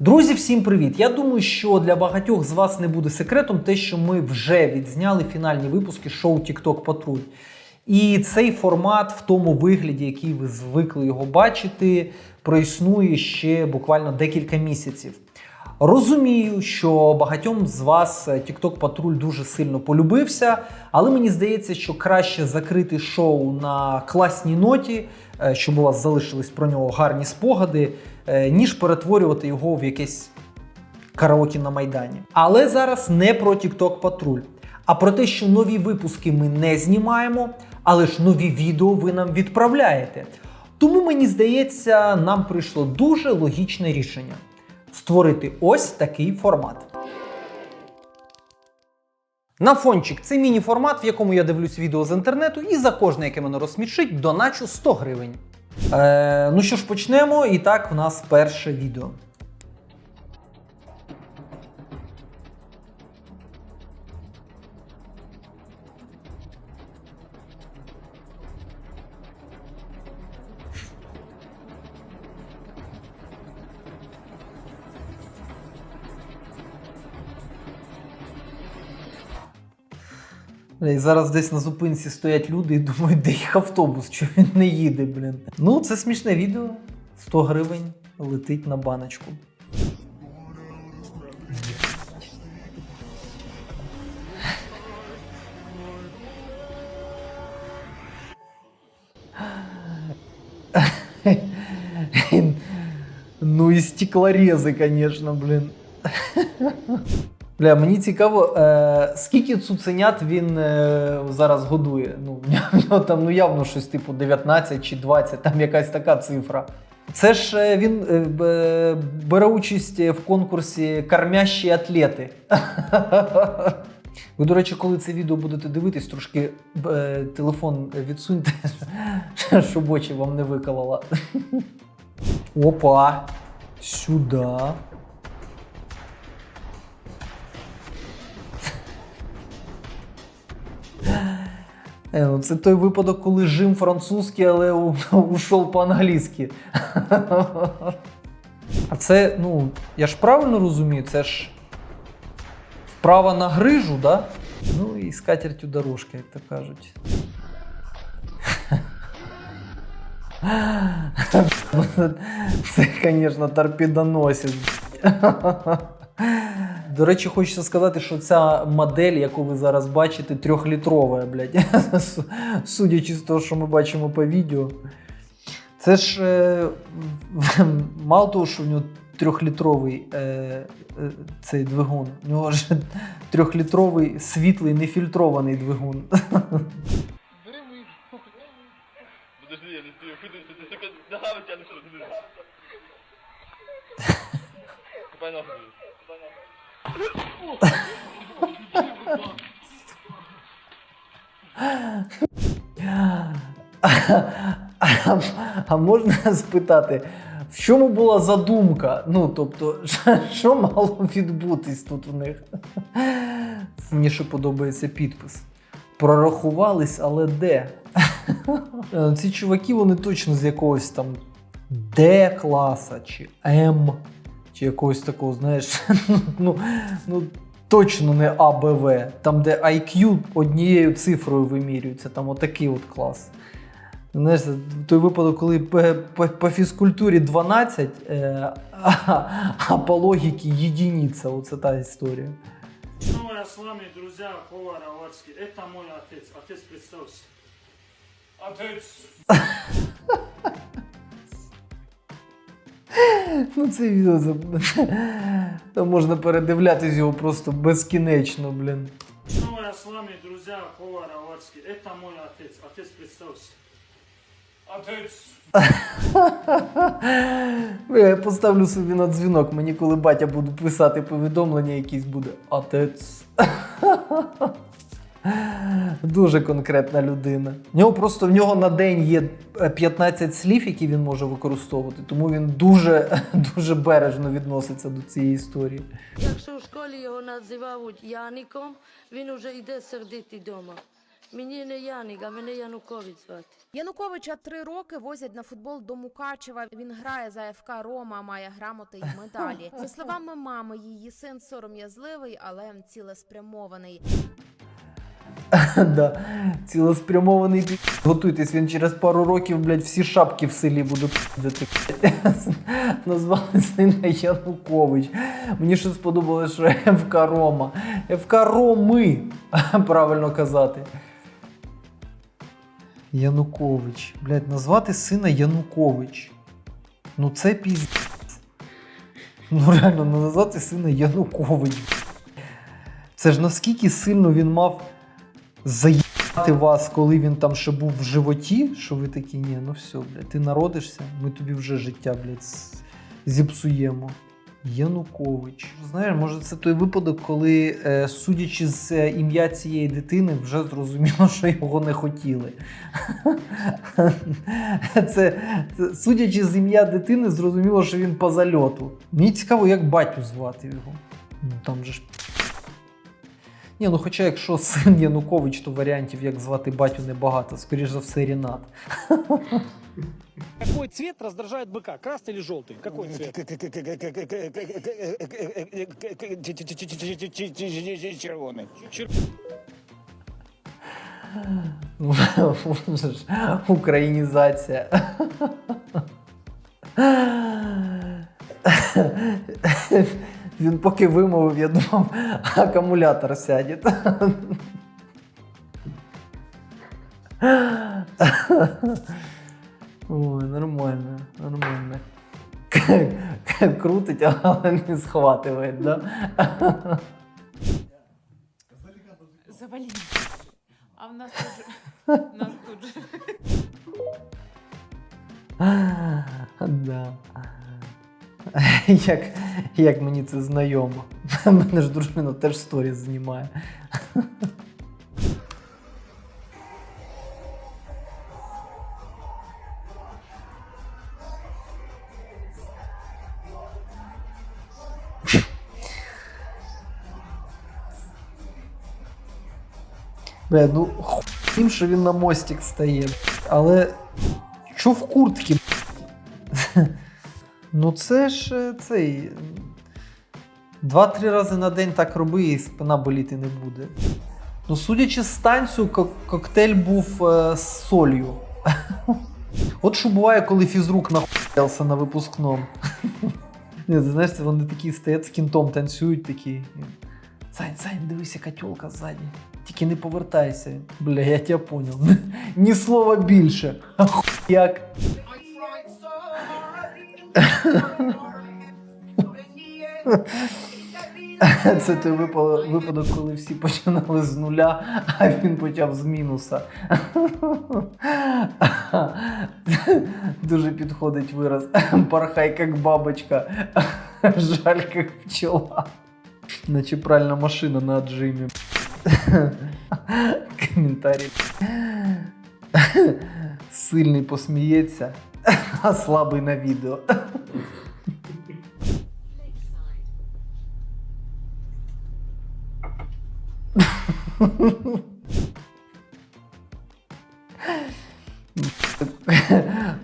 Друзі, всім привіт! Я думаю, що для багатьох з вас не буде секретом те, що ми вже відзняли фінальні випуски шоу TikTok Патруль. І цей формат в тому вигляді, який ви звикли його бачити, проіснує ще буквально декілька місяців. Розумію, що багатьом з вас е, TikTok Патруль дуже сильно полюбився, але мені здається, що краще закрити шоу на класній ноті, е, щоб у вас залишились про нього гарні спогади, е, ніж перетворювати його в якесь караоке на Майдані. Але зараз не про TikTok Патруль, а про те, що нові випуски ми не знімаємо, але ж нові відео ви нам відправляєте. Тому мені здається, нам прийшло дуже логічне рішення створити ось такий формат. На фончик це міні-формат, в якому я дивлюсь відео з інтернету, і за кожне, яке мене розсмішить, доначу 100 гривень. Е, ну що ж, почнемо. І так, в нас перше відео. І зараз десь на зупинці стоять люди і думають, де їх автобус, що він не їде, блін. Ну, це смішне відео. 100 гривень летить на баночку. Ну і стеклорези, конечно, блін. Бля, мені цікаво, е, скільки цуценят він е, зараз годує. Ну, в нього- там ну, явно щось типу 19 чи 20, там якась така цифра. Це ж е, він е, бере участь в конкурсі Кормящі атлети. Ви, до речі, коли це відео будете дивитись, трошки е, телефон відсуньте, щоб очі вам не виколола. Опа! Сюди. Це той випадок, коли жим французький, але ушов по-англійськи. А це, ну, я ж правильно розумію, це ж вправа на грижу, да? Ну і скатертю дорожки, як то кажуть. Це, звісно, торпедоносець. До речі, хочеться сказати, що ця модель, яку ви зараз бачите, трьохлітрова, блядь. Су- Судячи з того, що ми бачимо по відео. Це ж е, мало того, що в нього трьохлітровий е, е, цей двигун. У нього ж трьохлітровий світлий нефільтрований двигун. Подожди, я не стою. Куди ти, сука, ногами ти? Нахуй. А, а можна спитати, в чому була задумка? Ну, тобто, що- мало відбутись тут в них? Мені ще подобається підпис. Прорахувались, але де? Е, Ці чуваки, вони точно з якогось там Д класа чи М, чи якогось такого, знаєш, ну, ну точно не АБВ, там, де IQ однією цифрою вимірюється, там отакий от клас. Знаєш, той випадок, коли по, по, по фізкультурі 12, е, а, а по логіці єдиниця. Оце та історія. Снова я с вами, друзья, повар Аварский. Это мой отец. Отец, представься. Отец. Ну, це відео це, там можна передивлятись його просто безкінечно, блін. Снова я с вами, друзья, повар Аварский. Это мой отец. Отец, представься. Отец. Я поставлю собі на дзвінок, мені коли батя буде писати повідомлення, якісь буде отець. Дуже конкретна людина. В нього просто в нього на день є е, 15 слів, які він може використовувати, тому він дуже, дуже бережно відноситься до цієї історії. Якщо в школі його називають Яником, він уже йде сердитий дома. Мені не Яник, а мене Янукович звати. Януковича три роки возять на футбол до Мукачева. Він грає за ФК Рома, має грамоти й медалі. За словами мами, її син сором'язливий, але цілеспрямований. Да. Цілеспрямований пі... Готуйтесь, він через пару років, блядь, всі шапки в селі будуть піздити. Назвали сина Янукович. Мені ще сподобалось, що ФК Рома. ФК Роми, правильно казати. Янукович. Блядь, назвати сина Янукович. Ну це піздець. Ну реально, назвати сина Янукович. Це ж наскільки сильно він мав заїбати вас, коли він там ще був в животі, що ви такі, ні, ну все, блядь, ти народишся, ми тобі вже життя, блядь, зіпсуємо. Янукович. Знаєш, може, це той випадок, коли, е, судячи з е, ім'я цієї дитини, вже зрозуміло, що його не хотіли. Це, це судячи з ім'я дитини, зрозуміло, що він по зальоту. Мені цікаво, як батю звати його. Ну там же ж ні, ну хоча якщо син Янукович, то варіантів, як звати батю, небагато. Скоріш за все, Рінат. Какой цвет раздражает быка? Красный или желтый? Какой цвет? Червоний. Ну, вже ж Українізація. Він поки вимовив, я думав, акумулятор сяде. Ой, нормально, нормально. Крутить, але не схватує, да? Завали. А в нас тут же... Нас тут же... Да. Як, як мені це знайомо. Мене ж дружина теж сторіс знімає. Бля, ну хуй, що він на мостик стає. Але що в куртці? Ну, це ж е, цей. Два-три рази на день так роби, і спина боліти не буде. Ну, судячи з танцю, кок- коктейль був е, з солью. От що буває, коли фізрук нахуявся на випускному. Ні, знаєш, вони такі стоять з кінтом танцюють такі. Сань, Сань, дивися, котілка ззаді. Тільки не повертайся. Бля, я тебе понял. Ні слова більше. Як. Це той випадок, коли всі починали з нуля, а він почав з мінуса. Дуже підходить вираз. Порхай, як бабочка, жаль, як пчела. Наче пральна машина на отжимі. Коментарі. Сильний посміється, а слабий на відео.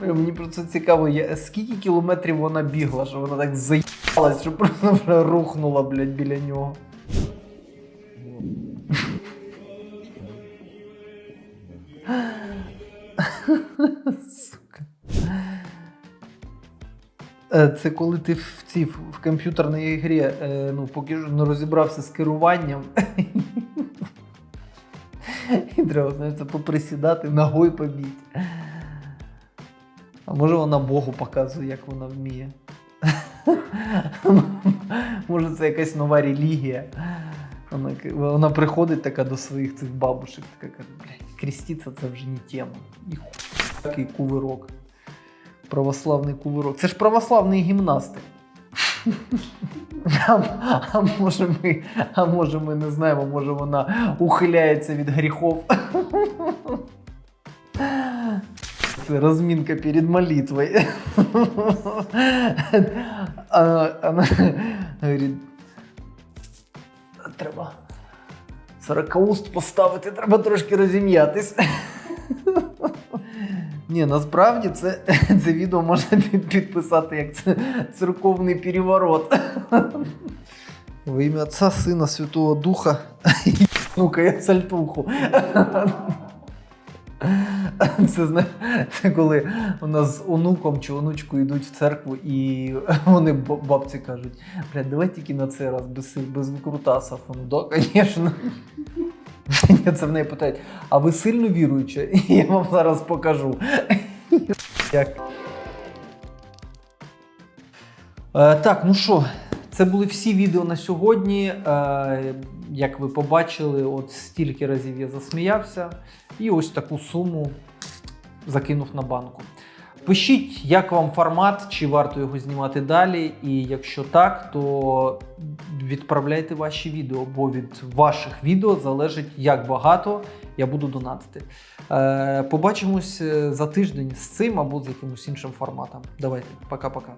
Мені просто цікаво, я- скільки кілометрів вона бігла, що вона так заїбалась, що просто вже рухнула, блядь, біля нього. Це коли ти в цій в комп'ютерній грі, е, ну, поки не розібрався з керуванням. І треба, знаєш, це поприсідати, ногою побіть. А може вона Богу показує, як вона вміє. Може, це якась нова релігія. Вона, вона приходить така до своїх цих бабушек, така каже, блядь, креститься це вже не тема. І такий кувирок. Православний кувирок. Це ж православний гімнасти. А, а, може ми, а може ми не знаємо, може вона ухиляється від гріхов. Це розмінка перед молитвою. А, вона говорить, треба Сорокауст поставити, треба трошки розім'ятись. Ні, насправді це, це відео можна підписати як це церковний переворот. Во ім'я Отця, Сина, Святого Духа. Ну-ка, я сальтуху. Це, це коли у нас з онуком чи онучкою йдуть в церкву, і вони бабці кажуть: блядь, давай тільки на цей раз без, без викрутасів. Ну, да, звісно. Це в неї питають, а ви сильно віруюча? І я вам зараз покажу. Як. Е, так, ну що, це були всі відео на сьогодні. Е, як ви побачили, от стільки разів я засміявся, і ось таку суму закинув на банку. Пишіть, як вам формат, чи варто його знімати далі. І якщо так, то відправляйте ваші відео, бо від ваших відео залежить, як багато я буду донатити. Е, побачимось е, за тиждень з цим або з якимось іншим форматом. Давайте, пока-пока.